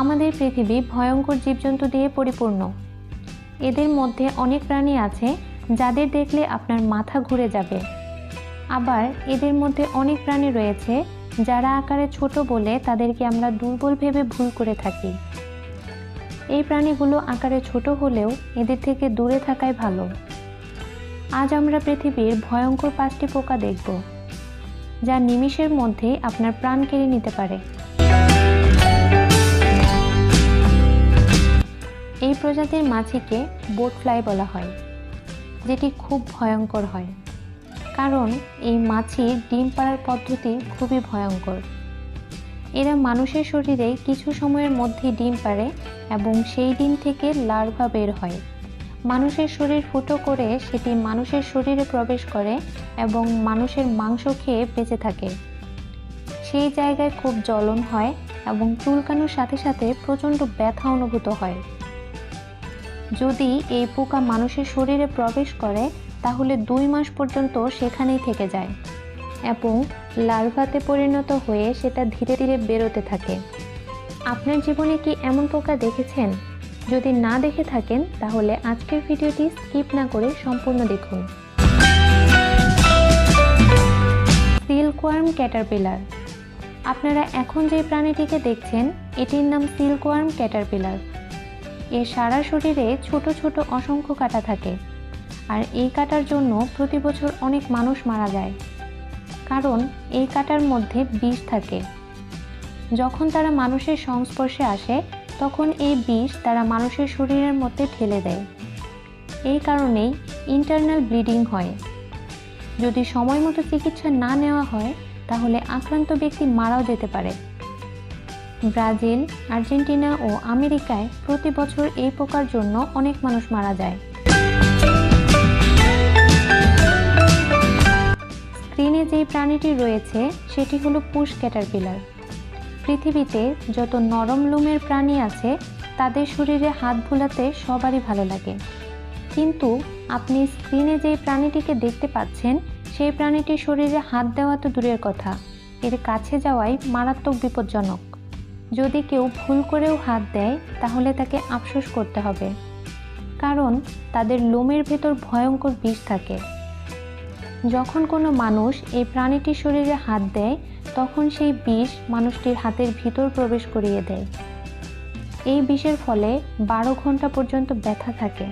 আমাদের পৃথিবী ভয়ঙ্কর জীবজন্তু দিয়ে পরিপূর্ণ। এদের মধ্যে অনেক প্রাণী আছে যাদের দেখলে আপনার মাথা ঘুরে যাবে। আবার এদের মধ্যে অনেক প্রাণী রয়েছে যারা আকারে ছোট বলে তাদেরকে আমরা দুর্বল ভেবে ভুল করে থাকি। এই প্রাণীগুলো আকারে ছোট হলেও এদের থেকে দূরে থাকাই ভালো। আজ আমরা পৃথিবীর ভয়ঙ্কর পাঁচটি পোকা দেখব, যা নিমিষের মধ্যেই আপনার প্রাণ কেড়ে নিতে পারে। এই প্রজাতির মাছিকে বোট ফ্লাই বলা হয়, যেটি খুব ভয়ঙ্কর হয়। কারণ এই মাছির ডিম পাড়ার পদ্ধতি খুবই ভয়ঙ্কর। এরা মানুষের শরীরে কিছু সময়ের মধ্যেই ডিম পাড়ে এবং সেই ডিম থেকে লার্ভা বের হয়। মানুষের শরীর ফুটো করে সেটি মানুষের শরীরে প্রবেশ করে এবং মানুষের মাংস খেয়ে বেঁচে থাকে। সেই জায়গায় খুব জ্বলন হয় এবং চুলকানোর সাথে সাথে প্রচণ্ড ব্যথা অনুভূত হয়। যদি এই পোকা মানুষের শরীরে প্রবেশ করে, তাহলে দুই মাস পর্যন্ত সেখানেই থেকে যায় এবং লার্ভাতে পরিণত হয়ে সেটা ধীরে ধীরে বেরোতে থাকে। আপনার জীবনে কি এমন পোকা দেখেছেন? যদি না দেখে থাকেন, তাহলে আজকের ভিডিওটি স্কিপ না করে সম্পূর্ণ দেখুন। Silkworm caterpillar. আপনারা এখন যে প্রাণীটিকে দেখছেন, এটির নাম সিল্কওয়ার্ম ক্যাটারপিলার। এর সারা শরীরে ছোট ছোট অসংখ্য কাটা থাকে। আর এই কাটার জন্য প্রতি বছর অনেক মানুষ মারা যায়। কারণ এই কাটার মধ্যে বিষ থাকে। যখন তারা মানুষের সংস্পর্শে আসে, তখন এই বিষ তারা মানুষের শরীরের মধ্যে ঠেলে দেয়। এই কারণেই ইন্টারনাল ব্লিডিং হয়। যদি সময় মতো চিকিৎসা না নেওয়া হয়, তাহলে আক্রান্ত ব্যক্তি মারাও যেতে পারে। ব্রাজিল, আর্জেন্টিনা ও আমেরিকায় প্রতি বছর এই পোকার জন্য অনেক মানুষ মারা যায়। স্ক্রিনে যেই প্রাণীটি রয়েছে, সেটি হলো পুশ ক্যাটারপিলার। পৃথিবীতে যত নরম লোমের প্রাণী আছে, তাদের শরীরে হাত ভুলাতে সবারই ভালো লাগে। কিন্তু আপনি স্ক্রিনে যেই প্রাণীটিকে দেখতে পাচ্ছেন, সেই প্রাণীটির শরীরে হাত দেওয়া তো দূরের কথা। এর কাছে যাওয়াই মারাত্মক বিপজ্জনক। যদি কেউ ভুল করেও হাত দেয়, তাহলে তাকে আফসোস করতে হবে। কারণ তাদের লোমের ভেতর ভয়ঙ্কর বিষ থাকে। যখন কোনো মানুষ এই প্রাণীটির শরীরে হাত দেয়, তখন সেই বিষ মানুষটির হাতের ভিতর প্রবেশ করিয়ে দেয়। এই বিষের ফলে বারো ঘণ্টা পর্যন্ত ব্যথা থাকে।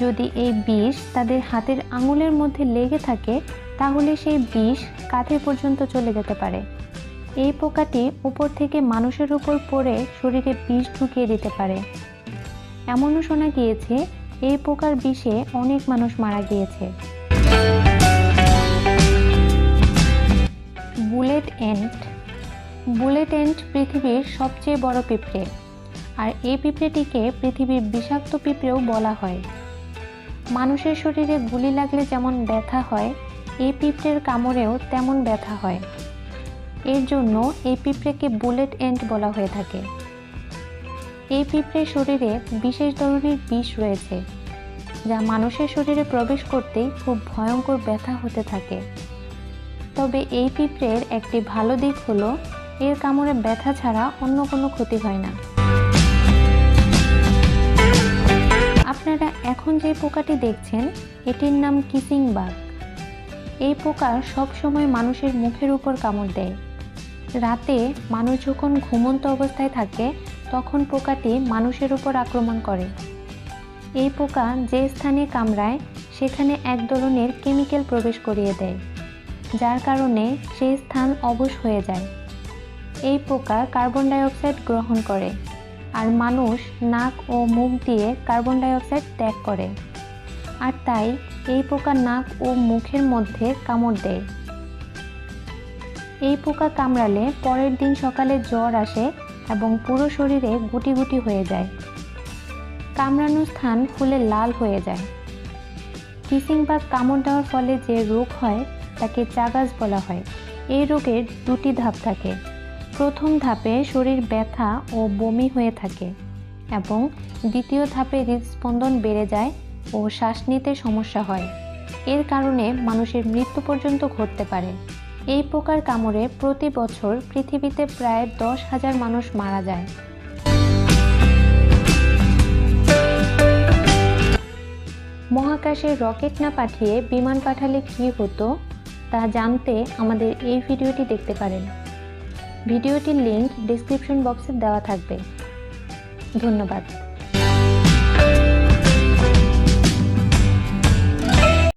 যদি এই বিষ তাদের হাতের আঙুলের মধ্যে লেগে থাকে, তাহলে সেই বিষ কাঁধে পর্যন্ত চলে যেতে পারে। এই পোকাটি উপর থেকে মানুষের উপর পড়ে শরীরে বিষ ঢুকিয়ে দিতে পারে। এমনও শোনা গিয়েছে, এই পোকার বিষে অনেক মানুষ মারা গিয়েছে। Bullet ant. বুলেট এন্ট পৃথিবীর সবচেয়ে বড় পিঁপড়ে। আর এই পিঁপড়েটিকে পৃথিবীর বিষাক্ত পিঁপড়েও বলা হয়। মানুষের শরীরে গুলি লাগলে যেমন ব্যথা হয়, এই পিঁপড়ের কামড়েও তেমন ব্যথা হয়। এর জন্য এই পিঁপড়েকে বুলেট এন্ট বলা হয়ে থাকে। এই পিঁপড়ের শরীরে বিশেষ ধরনের বিষ রয়েছে, যা মানুষের শরীরে প্রবেশ করতেই খুব ভয়ঙ্কর ব্যথা হতে থাকে। তবে এই পিঁপড়ের একটি ভালো দিক হলো, এর কামড়ে ব্যথা ছাড়া অন্য কোনো ক্ষতি হয় না। আপনারা এখন যে পোকাটি দেখছেন, এটির নাম কিসিং বাগ এই পোকা সব সময় মানুষের মুখের উপর কামড় দেয়। রাতে মানুষ যখন ঘুমন্ত অবস্থায় থাকে, তখন পোকাটি মানুষের উপর আক্রমণ করে। এই পোকা যে স্থানে কামড়ায়, সেখানে এক ধরনের কেমিক্যাল প্রবেশ করিয়ে দেয়, যার কারণে সেই স্থান অবশ হয়ে যায়। এই পোকা কার্বন ডাইঅক্সাইড গ্রহণ করে আর মানুষ নাক ও মুখ দিয়ে কার্বন ডাইঅক্সাইড ত্যাগ করে। আর তাই এই পোকা নাক ও মুখের মধ্যে কামড় দেয়। এই পোকা কামড়ালে পরের দিন সকালে জ্বর আসে এবং পুরো শরীরে গুটি গুটি হয়ে যায়। কামড়ানো স্থান ফুলে লাল হয়ে যায়। কিসিং বা কামড় দেওয়ার ফলে যে রোগ হয়, তাকে চাগাস বলা হয়। এই রোগের দুটি ধাপ থাকে। প্রথম ধাপে শরীর ব্যথা ও বমি হয়ে থাকে এবং দ্বিতীয় ধাপে হৃদস্পন্দন বেড়ে যায় ও শ্বাস নিতে সমস্যা হয়। এর কারণে মানুষের মৃত্যু পর্যন্ত ঘটতে পারে। এই পোকার কামড়ে প্রতি বছর পৃথিবীতে প্রায় দশ হাজার মানুষ মারা যায়। মহাকাশে রকেট না পাঠিয়ে বিমান পাঠালে কী হতো, তা জানতে আমাদের এই ভিডিওটি দেখতে পারেন। ভিডিওটির লিংক ডিসক্রিপশন বক্সে দেওয়া থাকবে। ধন্যবাদ।